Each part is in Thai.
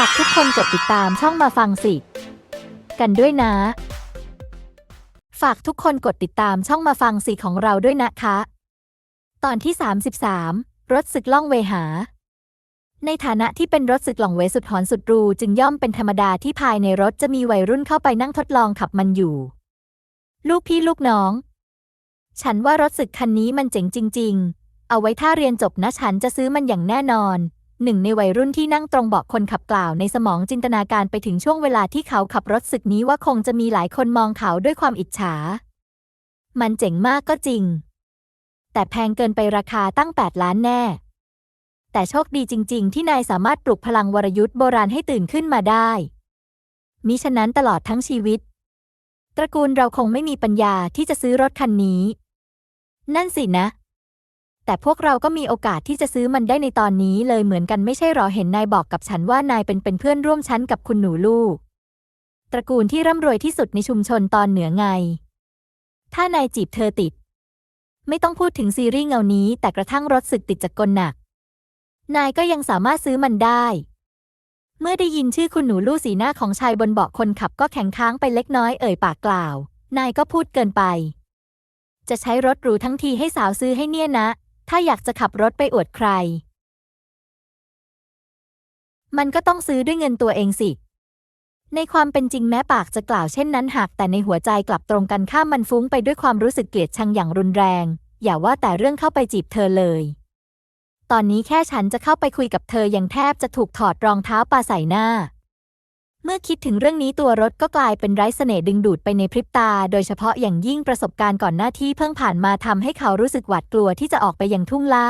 ฝากทุกคนกดติดตามช่องมาฟังสิ กันด้วยนะ ฝากทุกคนกดติดตามช่องมาฟังสิของเราด้วยนะคะ ตอนที่ 33 รถศึกล่องเวหา ในฐานะที่เป็นรถศึกล่องเวสุดหอนสุดรูจึงย่อมเป็นธรรมดาที่ภายในรถจะมีวัยรุ่นเข้าไปนั่งทดลองขับมันอยู่ ลูกพี่ลูกน้อง ฉันว่ารถศึกคันนี้มันเจ๋งจริง ๆ เอาไว้ถ้าเรียนจบนะฉันจะซื้อมันอย่างแน่นอน หนึ่งในวัยรุ่นที่นั่งตรงเบาะคนขับกล่าวในสมองจินตนาการไปถึงช่วงเวลาที่เขาขับรถศึกนี้ว่าคงจะมีหลายคนมองเขาด้วยความอิจฉา มันเจ๋งมากก็จริง แต่แพงเกินไปราคาตั้ง 8 ล้านแน่ แต่โชคดีจริง ๆ ที่นายสามารถปลุกพลังวรยุทธ์โบราณให้ตื่นขึ้นมาได้ มิฉะนั้นตลอดทั้งชีวิต ตระกูลเราคงไม่มีปัญญาที่จะซื้อรถคันนี้ นั่นสินะ แต่พวกเราก็มีโอกาสที่จะซื้อมันได้ในตอนนี้เลยเหมือนกันไม่ใช่หรอเห็นนายบอกกับฉันว่านายเป็นเป็นเพื่อนร่วมชั้นกับคุณหนูลูก ตระกูลที่ร่ำรวยที่สุดในชุมชนตอนเหนือไง ถ้านายจีบเธอติด ไม่ต้องพูดถึงซีรีส์เงานี้ แต่กระทั่งรถศึกติดจากกลหนัก นายก็ยังสามารถซื้อมันได้ เมื่อได้ยินชื่อคุณหนูลู่สีหน้าของชายบนเบาะคนขับก็แข็งค้างไปเล็กน้อยเอ่ยปากกล่าว นายก็พูดเกินไป จะใช้รถหรูทั้งทีให้สาวซื้อให้เนี่ยนะ ถ้าอยากจะขับรถไปอวดใคร มันก็ต้องซื้อด้วยเงินตัวเองสิ ในความเป็นจริงแม้ปากจะกล่าวเช่นนั้นหากแต่ในหัวใจกลับตรงกันข้ามมันฟุ้งไปด้วยความรู้สึกเกลียดชังอย่างรุนแรง อย่าว่าแต่เรื่องเข้าไปจีบเธอเลย ตอนนี้แค่ฉันจะเข้าไปคุยกับเธอยังแทบจะถูกถอดรองเท้าปาใส่หน้า เมื่อคิดถึงเรื่องนี้ตัวรถก็กลายเป็นไร้เสน่ห์ดึงดูดไปในพริบตา โดยเฉพาะอย่างยิ่งประสบการณ์ก่อนหน้าที่เพิ่งผ่านมาทำให้เขารู้สึกหวาดกลัวที่จะออกไปยังทุ่งล่า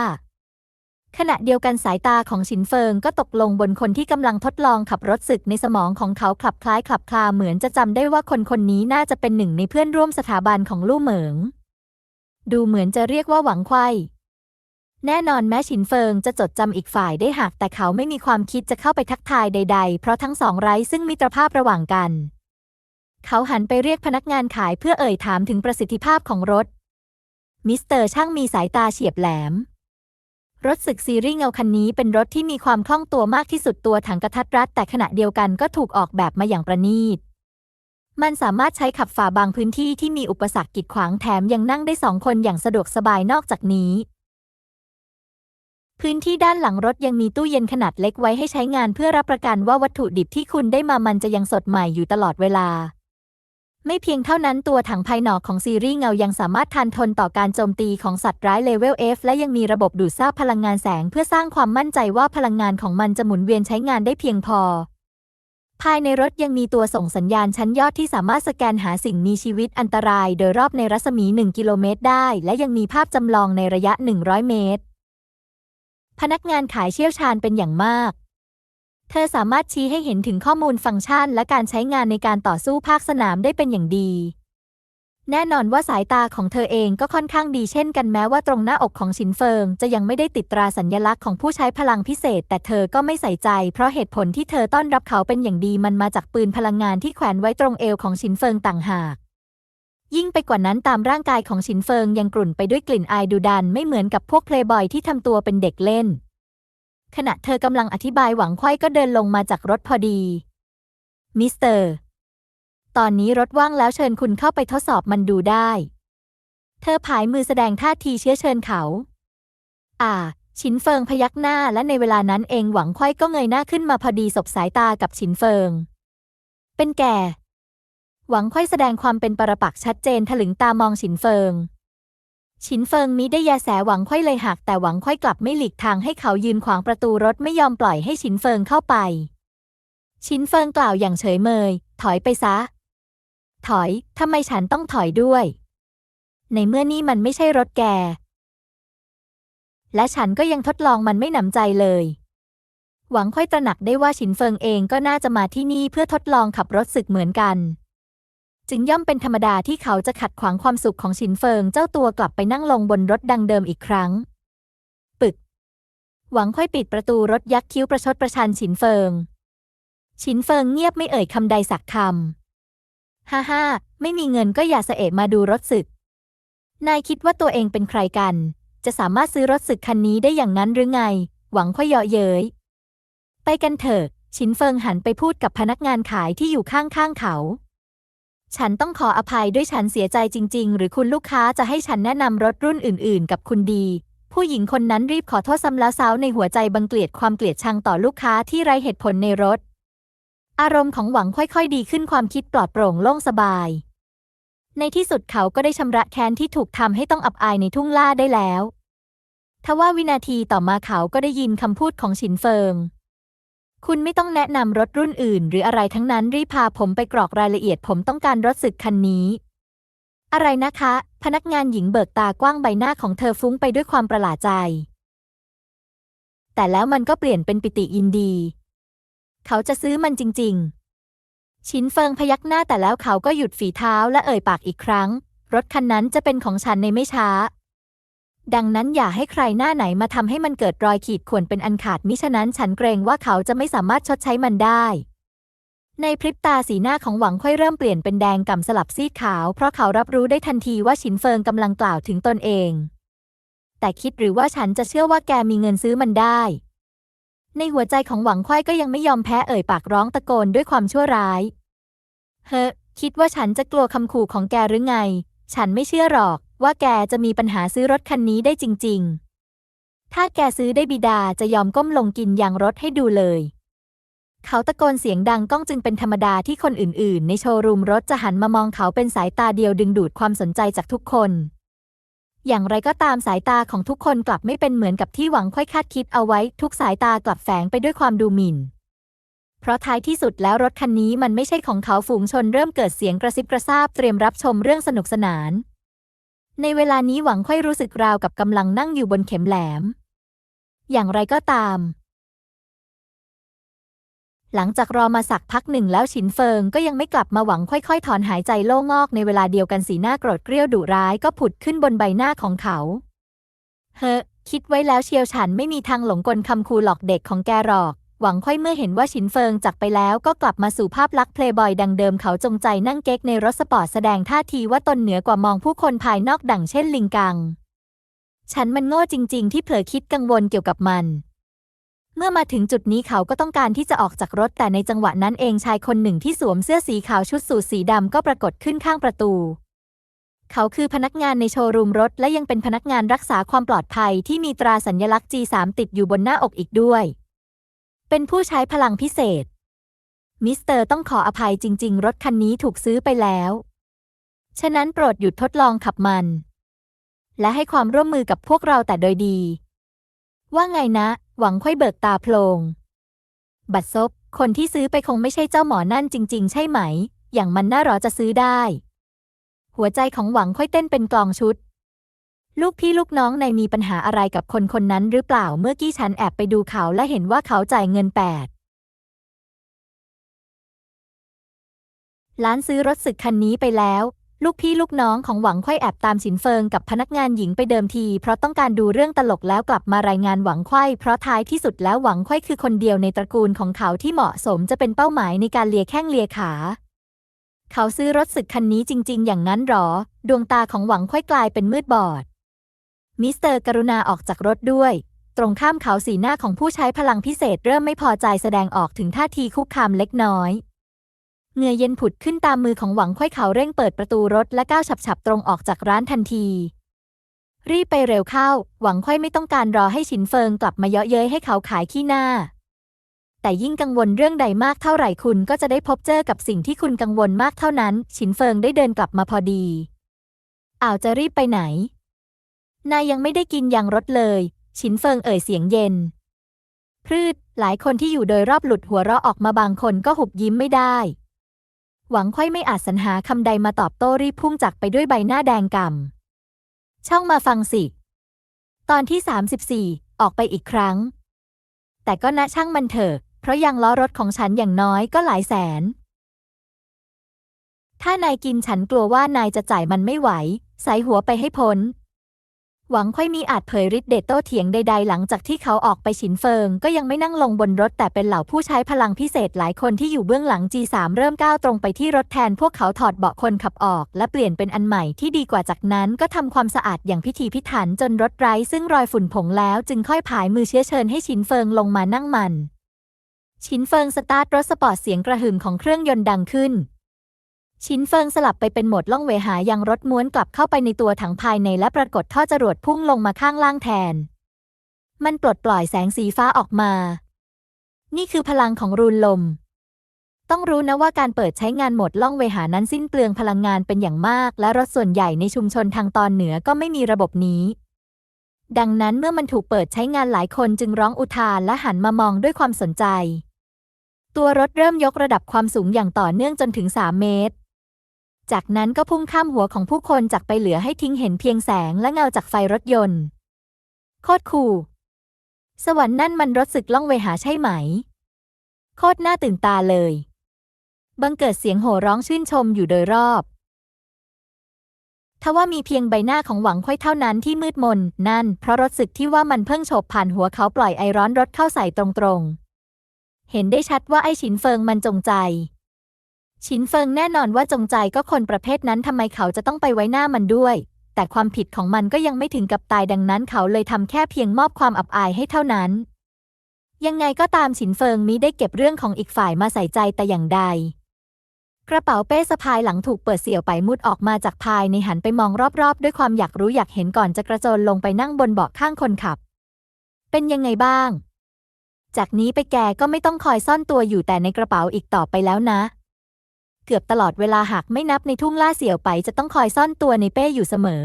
ขณะเดียวกันสายตาของฉินเฟิงก็ตกลงบนคนที่กำลังทดลองขับรถศึกในสมองของเขาคลับคล้ายคลับคลาเหมือนจะจำได้ว่าคนคนนี้น่าจะเป็นหนึ่งในเพื่อนร่วมสถาบันของลู่เหมิง ดูเหมือนจะเรียกว่าหวังไขว้ แน่นอนแม้ฉินเฟิงจะจดจำอีกฝ่ายได้หากแต่เขาไม่มีความคิดจะเข้าไปทักทายใด ๆ เพราะทั้งสองไร้ซึ่งมิตรภาพระหว่างกัน เขาหันไปเรียกพนักงานขายเพื่อเอ่ยถามถึงประสิทธิภาพของรถ มิสเตอร์ช่างมีสายตาเฉียบแหลม รถศึกซีรีส์เงาคันนี้เป็นรถที่มีความคล่องตัวมากที่สุดตัวถังกระทัดรัด แต่ขณะเดียวกันก็ถูกออกแบบมาอย่างประณีตมันสามารถใช้ขับฝ่าบางพื้นที่ที่มีอุปสรรคกีดขวางแถมยังนั่งได้สองคนอย่างสะดวกสบายนอกจากนี้ พื้นที่ด้านหลังรถยังมีตู้เย็นขนาดเล็กไว้ให้ใช้งานเพื่อรับประกันว่าวัตถุดิบที่คุณได้มามันจะยังสดใหม่อยู่ตลอดเวลา ไม่เพียงเท่านั้นตัวถังภายนอกของซีรีส์เงายังสามารถทานทนต่อการโจมตีของสัตว์ร้ายเลเวล F และยังมีระบบดูดซาบพลังงานแสงเพื่อสร้างความมั่นใจว่าพลังงานของมันจะหมุนเวียนใช้งานได้เพียงพอ ภายในรถยังมีตัวส่งสัญญาณชั้นยอดที่สามารถสแกนหาสิ่งมีชีวิตอันตราย โดยรอบในรัศมี 1 กิโลเมตรได้ และยังมีภาพจำลองในระยะ 100 เมตร พนักงานขายเชี่ยวชาญเป็นอย่างมาก เธอสามารถชี้ให้เห็นถึงข้อมูลฟังก์ชัน และการใช้งานในการต่อสู้ภาคสนามได้เป็นอย่างดี แน่นอนว่าสายตาของเธอเองก็ค่อนข้างดีเช่นกันแม้ว่าตรงหน้าอกของชินเฟิง จะยังไม่ได้ติดตราสัญญลักษณ์ของผู้ใช้พลังพิเศษ แต่เธอก็ไม่ใส่ใจ เพราะเหตุผลที่เธอต้อนรับเขาเป็นอย่างดีมันมาจากปืนพลังงานที่แขวนไว้ตรงเอวของชินเฟิงต่างหาก ยิ่งไปกว่านั้นตามร่างกายของชินเฟิงยังกลุ่นไปด้วยกลิ่นอายดุดันไม่เหมือนกับพวกเพลย์บอยที่ทำตัวเป็นเด็กเล่น ขณะเธอกำลังอธิบายหวังไขว้ก็เดินลงมาจากรถพอดี มิสเตอร์ ตอนนี้รถว่างแล้วเชิญคุณเข้าไปทดสอบมันดูได้ เธอผายมือแสดงท่าทีเชื้อเชิญเขา อ่า ฉินเฟิงพยักหน้าและในเวลานั้นเองหวังไขว้ก็เงยหน้าขึ้นมาพอดีสบสายตากับฉินเฟิง เป็นแก่ หวังไขว้แสดงความเป็นปรปักษ์ชัดเจนถลึงตามองฉินเฟิง ฉินเฟิงมิได้แยแสหวังไขว้เลยหักแต่หวังไขว้กลับไม่หลีกทางให้เขายืนขวางประตูรถไม่ยอมปล่อยให้ฉินเฟิงเข้าไป ฉินเฟิงกล่าวอย่างเฉยเมย ถอยไปซะ ถอยทำไมฉันต้องถอยด้วย ในเมื่อนี่มันไม่ใช่รถแก และฉันก็ยังทดลองมันไม่หนำใจเลยหวังค่อยตระหนักได้ว่าฉินเฟิงเองก็น่าจะมาที่นี่เพื่อทดลองขับรถศึกเหมือนกัน จึงย่อมเป็นธรรมดาที่เขาจะขัดขวางความสุขของฉินเฟิงเจ้าตัวกลับไปนั่งลงบนรถดังเดิมอีกครั้ง ปึก หวังค่อยปิดประตูรถยักษ์คิ้วประชดประชันฉินเฟิง ฉินเฟิงเงียบไม่เอ่ยคำใดสักคำฮ่าฮ่าไม่มีเงินก็อย่าเสเอะมาดูรถศึก นายคิดว่าตัวเองเป็นใครกัน จะสามารถซื้อรถศึกคันนี้ได้อย่างนั้นหรือไง หวังค่อยเยาะเย้ย ไปกันเถอะชินเฟิงหันไปพูดกับพนักงานขายที่อยู่ข้างๆเขา ฉันต้องขออภัยด้วยฉันเสียใจจริง ๆ หรือคุณลูกค้าจะให้ฉันแนะนำรถรุ่นอื่น ๆ กับคุณดี ผู้หญิงคนนั้นรีบขอโทษซ้ำแล้วซ้ำในหัวใจบังเกลียดความเกลียดชังต่อลูกค้าที่ไร้เหตุผลในรถ อารมณ์ของหวังค่อย ๆ ดีขึ้นความคิดปลอดโปร่งโล่งสบาย ในที่สุดเขาก็ได้ชำระแค้นที่ถูกทำให้ต้องอับอายในทุ่งล่าได้แล้วทว่าวินาทีต่อมาเขาก็ได้ยินคำพูดของฉินเฟิง คุณไม่ต้องแนะนำรถรุ่นอื่น หรืออะไรทั้งนั้นรีพาผมไปกรอกรายละเอียดผมต้องการรถสึกคันนี้ อะไรนะคะ พนักงานหญิงเบิกตากว้างใบหน้าของเธอฟุ้งไปด้วยความประหลาดใจ แต่แล้วมันก็เปลี่ยนเป็นปิติยินดี เขาจะซื้อมันจริง ๆ ชินเฟิงพยักหน้าแต่แล้วเขาก็หยุดฝีเท้าและเอ่ยปากอีกครั้ง รถคันนั้นจะเป็นของฉันในไม่ช้า ดังนั้นอย่าให้ใครหน้าไหนมาทำให้มันเกิดรอยขีดข่วนเป็นอันขาดมิฉะนั้นฉันเกรงว่าเขาจะไม่สามารถชดใช้มันได้ ในพริบตาสีหน้าของหวังค่อยเริ่มเปลี่ยนเป็นแดงก่ำสลับซีดขาว เพราะเขารับรู้ได้ทันทีว่าฉินเฟิงกำลังกล่าวถึงตนเอง แต่คิดหรือว่าฉันจะเชื่อว่าแกมีเงินซื้อมันได้ ในหัวใจของหวังค่อยก็ยังไม่ยอมแพ้เอ่ยปากร้องตะโกนด้วยความชั่วร้าย เฮ้คิดว่าฉันจะกลัวคำขู่ของแกหรือไง ฉันไม่เชื่อหรอก ว่าแกจะมีปัญหาซื้อรถคันนี้ได้จริง ๆ ถ้าแกซื้อได้บิดาจะยอมก้มลงกินยางรถให้ดูเลย เขาตะโกนเสียงดังก้องจึงเป็นธรรมดาที่คนอื่น ๆ ในโชว์รูมรถจะหันมามองเขาเป็นสายตาเดียวดึงดูดความสนใจจากทุกคน อย่างไรก็ตามสายตาของทุกคนกลับไม่เป็นเหมือนกับที่หวังค่อยคาดคิดเอาไว้ ทุกสายตากลับแฝงไปด้วยความดูหมิ่นเพราะท้ายที่สุดแล้วรถคันนี้มันไม่ใช่ของเขาฝูงชนเริ่มเกิดเสียงกระซิบกระซาบเตรียมรับชมเรื่องสนุกสนาน ในเวลานี้หวังค่อยรู้สึกราวกับกำลังนั่งอยู่บนเข็มแหลม อย่างไรก็ตาม หลังจากรอมาสักพักหนึ่งแล้วฉินเฟิงก็ยังไม่กลับมาหวังค่อยๆ ถอนหายใจโล่งอกในเวลาเดียวกันสีหน้าโกรธเกรี้ยวดุร้ายก็ผุดขึ้นบนใบหน้าของเขา เฮ้คิดไว้แล้วเชียวฉันไม่มีทางหลงกลคำคูหลอกเด็กของแกหรอก หวังค่อยเมื่อเห็นว่าฉินเฟิงจากไปแล้วก็กลับมาสู่ภาพลักษณ์เพลย์บอยดังเดิมเขาจงใจนั่งเก๊กในรถสปอร์ตแสดงท่าทีว่าตนเหนือกว่ามองผู้คนภายนอกดังเช่นลิงกัง ฉันมันโง่จริง ๆ ที่เผลอคิดกังวลเกี่ยวกับมันเมื่อมาถึงจุดนี้เขาก็ต้องการที่จะออกจากรถแต่ในจังหวะนั้นเองชายคนหนึ่งที่สวมเสื้อสีขาวชุดสูทสีดำก็ปรากฏขึ้นข้างประตู เขาคือพนักงานในโชว์รูมรถและยังเป็นพนักงานรักษาความปลอดภัยที่มีตราสัญลักษณ์ G3 ติดอยู่บนหน้าอกอีกด้วย เป็นผู้ใช้พลังพิเศษ มิสเตอร์ต้องขออภัยจริง ๆ รถคันนี้ถูกซื้อไปแล้ว ฉะนั้นโปรดหยุดทดลองขับมัน และให้ความร่วมมือกับพวกเราแต่โดยดี ว่าไงนะ หวังค่อยเบิกตาโพลง บัดซบ คนที่ซื้อไปคงไม่ใช่เจ้าหมอนั่นจริง ๆ ใช่ไหม อย่างมันน่ารอจะซื้อได้ หัวใจของหวังค่อยเต้นเป็นกลองชุด ลูกพี่ลูกน้องในมีปัญหาอะไรกับคนคนนั้นหรือเปล่าเมื่อกี้ฉันแอบไปดูเขาและเห็นว่าเขาจ่ายเงินแปดล้านซื้อรถสึกคันนี้ไปแล้ว ลูกพี่ลูกน้องของหวังค่อยแอบตามฉินเฟิงกับพนักงานหญิงไปเดิมที เพราะต้องการดูเรื่องตลกแล้วกลับมารายงานหวังค่อยเพราะท้ายที่สุดแล้วหวังค่อยคือคนเดียวในตระกูลของเขาที่เหมาะสมจะเป็นเป้าหมายในการเลียแข้งเลียขา เขาซื้อรถสึกคันนี้จริง ๆ อย่างนั้นหรอ ดวงตาของหวังค่อยกลายเป็นมืดบอด มิสเตอร์กรุณาออกจากรถด้วย ตรงข้ามเขาสีหน้าของผู้ใช้พลังพิเศษเริ่มไม่พอใจแสดงออกถึงท่าทีคุกคามเล็กน้อยเงือเย็นผุดขึ้นตามมือของหวังค่อยเขาเร่งเปิดประตูรถและก้าวฉับๆตรงออกจากร้านทันที รีบไปเร็วเข้า หวังค่อยไม่ต้องการรอให้ฉินเฟิงกลับมาเยาะเย้ยให้เขาขายขี้หน้า แต่ยิ่งกังวลเรื่องใดมากเท่าไหร่คุณก็จะได้พบเจอกับสิ่งที่คุณกังวลมากเท่านั้น ฉินเฟิงได้เดินกลับมาพอดีอ้าวจะรีบไปไหน นายยังไม่ได้กินยางรถเลยฉินเฟิงเอ่ยเสียงเย็นพืชหลายคนที่อยู่โดยรอบหลุดหัวเราะออกมาบางคนก็หุบยิ้มไม่ได้ หวังค่อยไม่อาจสรรหาคำใดมาตอบโต้รีบพุ่งจักไปด้วยใบหน้าแดงก่ำช่องมาฟังสิ ตอนที่ 34 ออกไปอีกครั้ง แต่ก็นะช่างมันเถอะ เพราะยางล้อรถของฉันอย่างน้อยก็หลายแสน ถ้านายกินฉันกลัวว่านายจะจ่ายมันไม่ไหวใส่หัวไปให้พ้น หวังค่อยมีอาจเผยฤทธิ์เดชโต้เถียงใดๆ หลังจากที่เขาออกไปฉินเฟิง ก็ยังไม่นั่งลงบนรถ แต่เป็นเหล่าผู้ใช้พลังพิเศษหลายคนที่อยู่เบื้องหลัง G3 เริ่มก้าวตรงไปที่รถแทน พวกเขาถอดเบาะคนขับออก และเปลี่ยนเป็นอันใหม่ที่ดีกว่าจากนั้นก็ทำความสะอาดอย่างพิถีพิถันจนรถไร้ซึ่งรอยฝุ่นผงแล้วจึงค่อยผายมือเชื้อเชิญให้ฉินเฟิงลงมานั่งมันชินเฟิงสตาร์ทรถสปอร์ตเสียงกระหึ่มของเครื่องยนต์ดังขึ้น ชิ้นเฟิงสลับไปเป็นโหมดล่องเวหายังรถม้วนกลับเข้าไปในตัวถังภายในและปรากฏท่อจรวดพุ่งลงมาข้างล่างแทน มันปลดปล่อยแสงสีฟ้าออกมา นี่คือพลังของรูนลม ต้องรู้นะว่าการเปิดใช้งานโหมดล่องเวหานั้นสิ้นเปลืองพลังงานเป็นอย่างมาก และรถส่วนใหญ่ในชุมชนทางตอนเหนือก็ไม่มีระบบนี้ ดังนั้นเมื่อมันถูกเปิดใช้งานหลายคนจึงร้องอุทานและหันมามองด้วยความสนใจ ตัวรถเริ่มยกระดับความสูงอย่างต่อเนื่องจนถึง 3 เมตร จากนั้นก็พุ่งข้ามหัวของผู้คนจากไปเหลือให้ทิ้งเห็นเพียงแสงและเงาจากไฟรถยนต์ โคตรคูลสวรรค์นั่นมันรถศึกล่องเวหาใช่ไหม โคตรน่าตื่นตาเลย บังเกิดเสียงโห่ร้องชื่นชมอยู่โดยรอบทว่ามีเพียงใบหน้าของหวังค่อยเท่านั้นที่มืดมน นั่น เพราะรถศึกที่ว่ามันเพิ่งโฉบผ่านหัวเขาปล่อยไอร้อนรถเข้าใส่ตรงๆ เห็นได้ชัดว่าไอฉินเฟิงมันจงใจ ฉินเฟิงแน่นอนว่าจงใจก็คนประเภทนั้นทำไมเขาจะต้องไปไว้หน้ามันด้วย แต่ความผิดของมันก็ยังไม่ถึงกับตายดังนั้นเขาเลยทำแค่เพียงมอบความอับอายให้เท่านั้น ยังไงก็ตามฉินเฟิงมิได้เก็บเรื่องของอีกฝ่ายมาใส่ใจแต่อย่างใด กระเป๋าเป้สะพายหลังถูกเปิดเสี่ยวไปมุดออกมาจากภายในหันไปมองรอบๆ ด้วยความอยากรู้อยากเห็นก่อนจะกระโจนลงไปนั่งบนเบาะข้างคนขับ เป็นยังไงบ้าง จากนี้ไปแกก็ไม่ต้องคอยซ่อนตัวอยู่แต่ในกระเป๋าอีกต่อไปแล้วนะ เกือบตลอดเวลาหากไม่นับในทุ่งล่าเสี่ยวไปจะต้องคอยซ่อนตัวในเป้อยู่เสมอ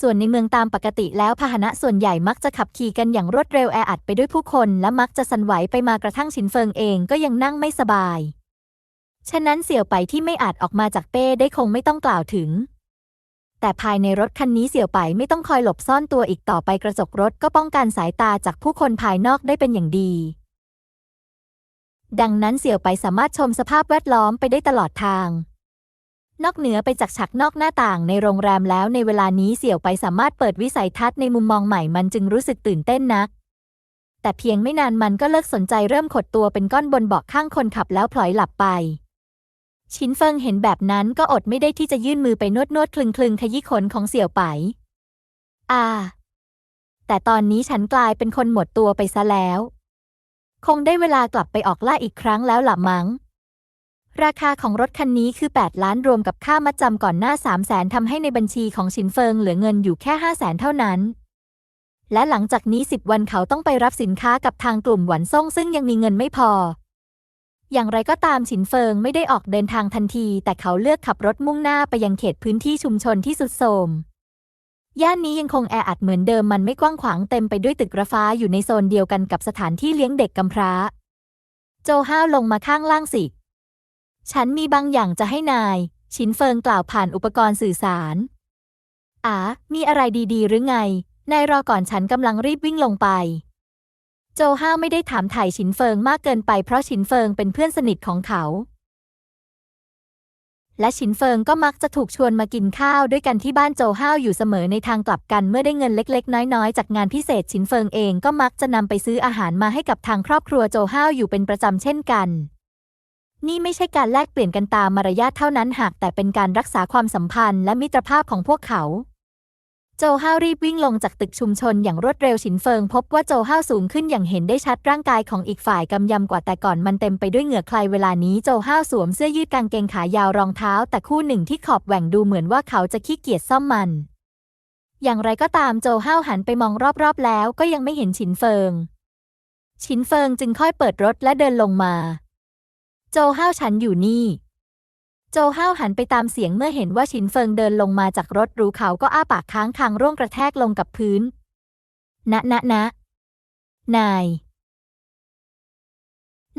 ส่วนในเมืองตามปกติแล้วพาหนะส่วนใหญ่มักจะขับขี่กันอย่างรวดเร็วแออัดไปด้วยผู้คนและมักจะสั่นไหวไปมากระทั่งชินเฟิงเองก็ยังนั่งไม่สบาย ฉะนั้นเสี่ยวไปที่ไม่อาจออกมาจากเป้ได้คงไม่ต้องกล่าวถึง แต่ภายในรถคันนี้เสี่ยวไปไม่ต้องคอยหลบซ่อนตัวอีกต่อไปกระจกรถก็ป้องกันสายตาจากผู้คนภายนอกได้เป็นอย่างดี ดังนั้นเสี่ยวไปสามารถชมสภาพแวดล้อมไปได้ตลอดทาง นอกเหนือไปจากฉากนอกหน้าต่างในโรงแรมแล้วในเวลานี้เสี่ยวไปสามารถเปิดวิสัยทัศน์ในมุมมองใหม่มันจึงรู้สึกตื่นเต้นนัก แต่เพียงไม่นานมันก็เลิกสนใจเริ่มขดตัวเป็นก้อนบนเบาะข้างคนขับแล้วพลอยหลับไป ชินเฟิงเห็นแบบนั้นก็อดไม่ได้ที่จะยื่นมือไปนวดนวดคลึงคลึงขยี้ขนของเสี่ยวไป อ่า แต่ตอนนี้ฉันกลายเป็นคนหมดตัวไปซะแล้ว คงได้เวลากลับไปออกล่าอีกครั้งแล้วล่ะมั้ง ราคาของรถคันนี้คือ 8 ล้านรวมกับค่ามัดจำก่อนหน้า 3 0 0แสนทำให้ในบัญชีของชินเฟิงเหลือเงินอยู่แค่ 5 0 0แสนเท่านั้น และหลังจากนี้ 10 วันเขาต้องไปรับสินค้ากับทางกลุ่มหวันซ่งซึ่งยังมีเงินไม่พอ อย่างไรก็ตามฉินเฟิงไม่ได้ออกเดินทางทันที แต่เขาเลือกขับรถมุ่งหน้าไปยังเขตพื้นที่ชุมชนที่สุดโทรม ย่านนี้ยังคงแออัดเหมือนเดิมมันไม่กว้างขวางเต็มไปด้วยตึกระฟ้าอยู่ในโซนเดียวกันกับสถานที่เลี้ยงเด็กกำพร้า โจห้าวลงมาข้างล่างสิ ฉันมีบางอย่างจะให้นาย ชินเฟิงกล่าวผ่านอุปกรณ์สื่อสารอ๋ามีอะไรดีๆ หรือไง นายรอก่อนฉันกำลังรีบวิ่งลงไป โจห้าวไม่ได้ถามถ่ายชินเฟิงมากเกินไปเพราะชินเฟิงเป็นเพื่อนสนิทของเขา และชินเฟิงก็มักจะถูกชวนมากินข้าวด้วยกันที่บ้านโจห้าวอยู่เสมอในทางกลับกันเมื่อได้เงินเล็ก ๆ น้อย ๆ จากงานพิเศษชินเฟิงเองก็มักจะนำไปซื้ออาหารมาให้กับทางครอบครัวโจห้าวอยู่เป็นประจำเช่นกัน นี่ไม่ใช่การแลกเปลี่ยนกันตามมารยาทเท่านั้นหากแต่เป็นการรักษาความสัมพันธ์และมิตรภาพของพวกเขา โจห้าวรีบวิ่งลงจากตึกชุมชนอย่างรวดเร็วฉินเฟิง พบว่าโจห้าวสูงขึ้นอย่างเห็นได้ชัดร่างกายของอีกฝ่ายกำยำกว่าแต่ก่อนมันเต็มไปด้วยเหงื่อใครเวลานี้โจห้าวสวมเสื้อยืดกางเกงขายาวรองเท้า แต่คู่หนึ่งที่ขอบแหว่งดูเหมือนว่าเขาจะขี้เกียจซ่อมมัน อย่างไรก็ตามโจห้าวหันไปมองรอบๆแล้วก็ยังไม่เห็นฉินเฟิง ฉินเฟิงจึงค่อยเปิดรถและเดินลงมา โจห้าวฉันอยู่นี่ โจห้าวหันไปตามเสียงเมื่อเห็นว่าชินเฟิงเดินลงมาจากรถหรูเขาก็อ้าปากค้างคางร่วงกระแทกลงกับพื้น ณ ณ ณ นาย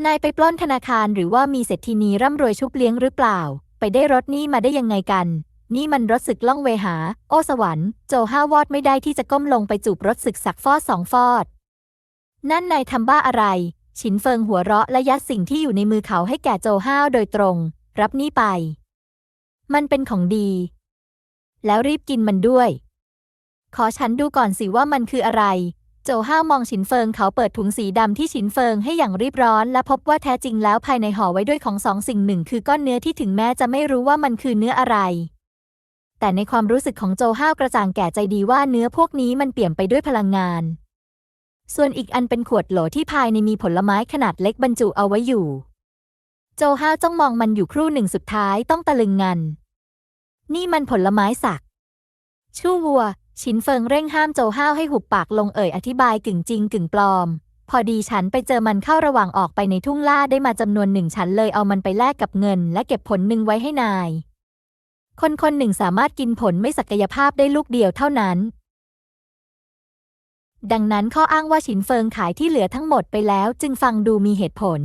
นายไปปล้นธนาคารหรือว่ามีเศรษฐีนีร่ำรวยชุบเลี้ยงหรือเปล่า ไปได้รถนี่มาได้ยังไงกัน นี่มันรถศึกล่องเวหา โอสวรรค์ โจห้าวอดไม่ได้ที่จะก้มลงไปจูบรถศึกสักฟอดสองฟอด นั่นนายทำบ้าอะไรฉินเฟิงหัวเราะและยัดสิ่งที่อยู่ในมือเขาให้แก่โจห้าวโดยตรง รับนี่ไป มันเป็นของดี แล้วรีบกินมันด้วย ขอฉันดูก่อนสิว่ามันคืออะไร โจห้าวมองฉินเฟิงเขาเปิดถุงสีดำที่ฉินเฟิงให้อย่างรีบร้อน และพบว่าแท้จริงแล้วภายในห่อไว้ด้วยของสองสิ่งหนึ่ง คือก้อนเนื้อที่ถึงแม้จะไม่รู้ว่ามันคือเนื้ออะไรแต่ในความรู้สึกของโจห้าวกระจ่างแก่ใจดีว่าเนื้อพวกนี้มันเปี่ยมไปด้วยพลังงาน ส่วนอีกอันเป็นขวดโหลที่ภายในมีผลไม้ขนาดเล็กบรรจุเอาไว้อยู่ โจห้าวจ้องมองมันอยู่ครู่หนึ่งสุดท้ายต้องตะลึงงัน นี่มันผลไม้สัก ชู่วัว ชินเฟิงเร่งห้ามโจห้าวให้หุบปากลงเอ่ยอธิบายกึ่งจริงกึ่งปลอม พอดีฉันไปเจอมันเข้าระหว่างออกไปในทุ่งล่าได้มาจำนวนหนึ่งฉันเลยเอามันไปแลกกับเงิน และเก็บผลหนึ่งไว้ให้นาย คนคนหนึ่งสามารถกินผลไม่ศักยภาพได้ลูกเดียวเท่านั้นดังนั้นข้ออ้างว่าฉินเฟิงขายที่เหลือทั้งหมดไปแล้วจึงฟังดูมีเหตุผล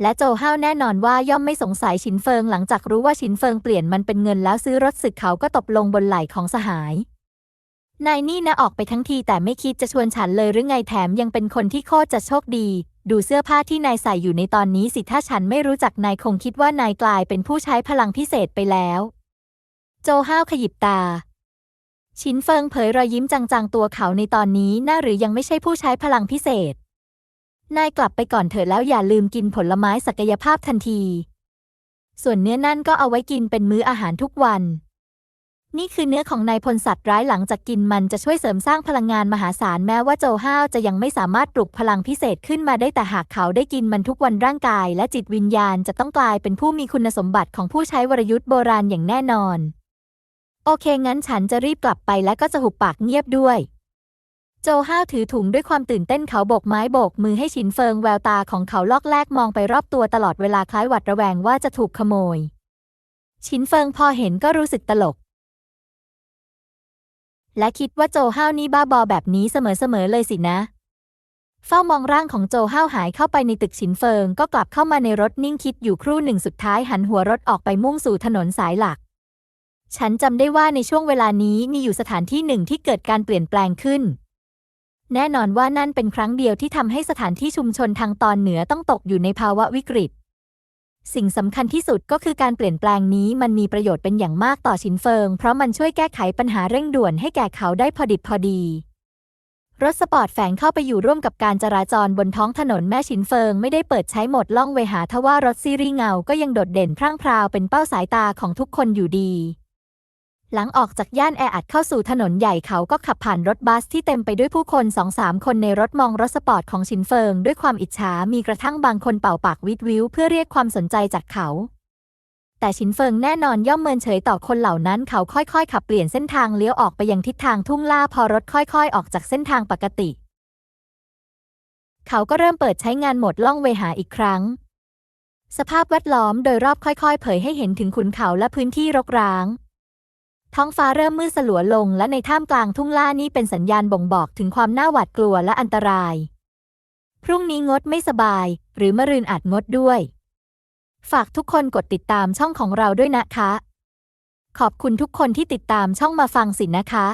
และโจห้าวแน่นอนว่าย่อมไม่สงสัยฉินเฟิงหลังจากรู้ว่าฉินเฟิงเปลี่ยนมันเป็นเงินแล้วซื้อรถศึกเขาก็ตบลงบนไหล่ของสหาย นายนี่นะออกไปทั้งทีแต่ไม่คิดจะชวนฉันเลยหรือไงแถมยังเป็นคนที่โคตรจะโชคดี ดูเสื้อผ้าที่นายใส่อยู่ในตอนนี้สิถ้าฉันไม่รู้จักนายคงคิดว่านายกลายเป็นผู้ใช้พลังพิเศษไปแล้ว โจห้าวขยิบตาชินเฟิงเผยรอยยิ้มจางๆตัวเขาในตอนนี้น่าหรือยังไม่ใช่ผู้ใช้พลังพิเศษ นายกลับไปก่อนเถิดแล้วอย่าลืมกินผลไม้ศักยภาพทันที ส่วนเนื้อนั่นก็เอาไว้กินเป็นมื้ออาหารทุกวัน นี่คือเนื้อของนายพลสัตว์ร้ายหลังจากกินมันจะช่วยเสริมสร้างพลังงานมหาศาลแม้ว่าโจห้าวจะยังไม่สามารถปลุกพลังพิเศษขึ้นมาได้แต่หากเขาได้กินมันทุกวันร่างกาย และจิตวิญญาณจะต้องกลายเป็นผู้มีคุณสมบัติของผู้ใช้วรยุทธ์โบราณอย่างแน่นอน โอเคงั้นฉันจะรีบกลับไปและก็จะหุบปากเงียบด้วย โจห้าวถือถุงด้วยความตื่นเต้นเขาโบกไม้โบกมือให้ฉินเฟิงแววตาของเขาลอกแลกมองไปรอบตัวตลอดเวลาคล้ายหวัดระแวงว่าจะถูกขโมย ฉินเฟิงพอเห็นก็รู้สึกตลก และคิดว่าโจห้าวนี่บ้าบอแบบนี้เสมอๆเลยสินะ เฝ้ามองร่างของโจห้าวหายเข้าไปในตึกฉินเฟิงก็กลับเข้ามาในรถนิ่งคิดอยู่ครู่หนึ่งสุดท้ายหันหัวรถออกไปมุ่งสู่ถนนสายหลักฉันจำได้ว่าในช่วงเวลานี้มีอยู่สถานที่หนึ่งที่เกิดการเปลี่ยนแปลงขึ้น แน่นอนว่านั่นเป็นครั้งเดียวที่ทำให้สถานที่ชุมชนทางตอนเหนือต้องตกอยู่ในภาวะวิกฤต สิ่งสำคัญที่สุดก็คือการเปลี่ยนแปลงนี้มันมีประโยชน์เป็นอย่างมากต่อชินเฟิง เพราะมันช่วยแก้ไขปัญหาเร่งด่วนให้แก่เขาได้พอดิบพอดีรถสปอร์ตแฝงเข้าไปอยู่ร่วมกับการจราจรบนท้องถนนแม่ชินเฟิงไม่ได้เปิดใช้หมดล่องเวหาทว่ารถซีรีเงา ก็ยังโดดเด่นพร่างพราวเป็นเป้าสายตาของทุกคนอยู่ดี หลังออกจากย่านแออัดเข้าสู่ถนนใหญ่เขาก็ขับผ่านรถบัสที่เต็มไปด้วยผู้คนสองสามคนในรถมองรถสปอร์ตของชินเฟิง ด้วยความอิจฉามีกระทั่งบางคนเป่าปากวิดวิวเพื่อเรียกความสนใจจากเขา แต่ชินเฟิงแน่นอนย่อมเมินเฉยต่อคนเหล่านั้นเขาค่อยๆ ขับเปลี่ยนเส้นทางเลี้ยวออกไปยังทิศทางทุ่งล่าพอรถค่อยๆ ออกจากเส้นทางปกติ เขาก็เริ่มเปิดใช้งานโหมดล่องเวหาอีกครั้ง สภาพแวดล้อมโดยรอบค่อยๆ เผยให้เห็นถึงขุนเขาและพื้นที่รกร้าง ท้องฟ้าเริ่มมืดสลัวลงและในท่ามกลางทุ่งล่านี้เป็นสัญญาณบ่งบอกถึงความน่าหวาดกลัวและอันตราย พรุ่งนี้งดไม่สบาย หรือมะรืนอาจงดด้วย ฝากทุกคนกดติดตามช่องของเราด้วยนะคะ ขอบคุณทุกคนที่ติดตามช่องมาฟังสินะคะ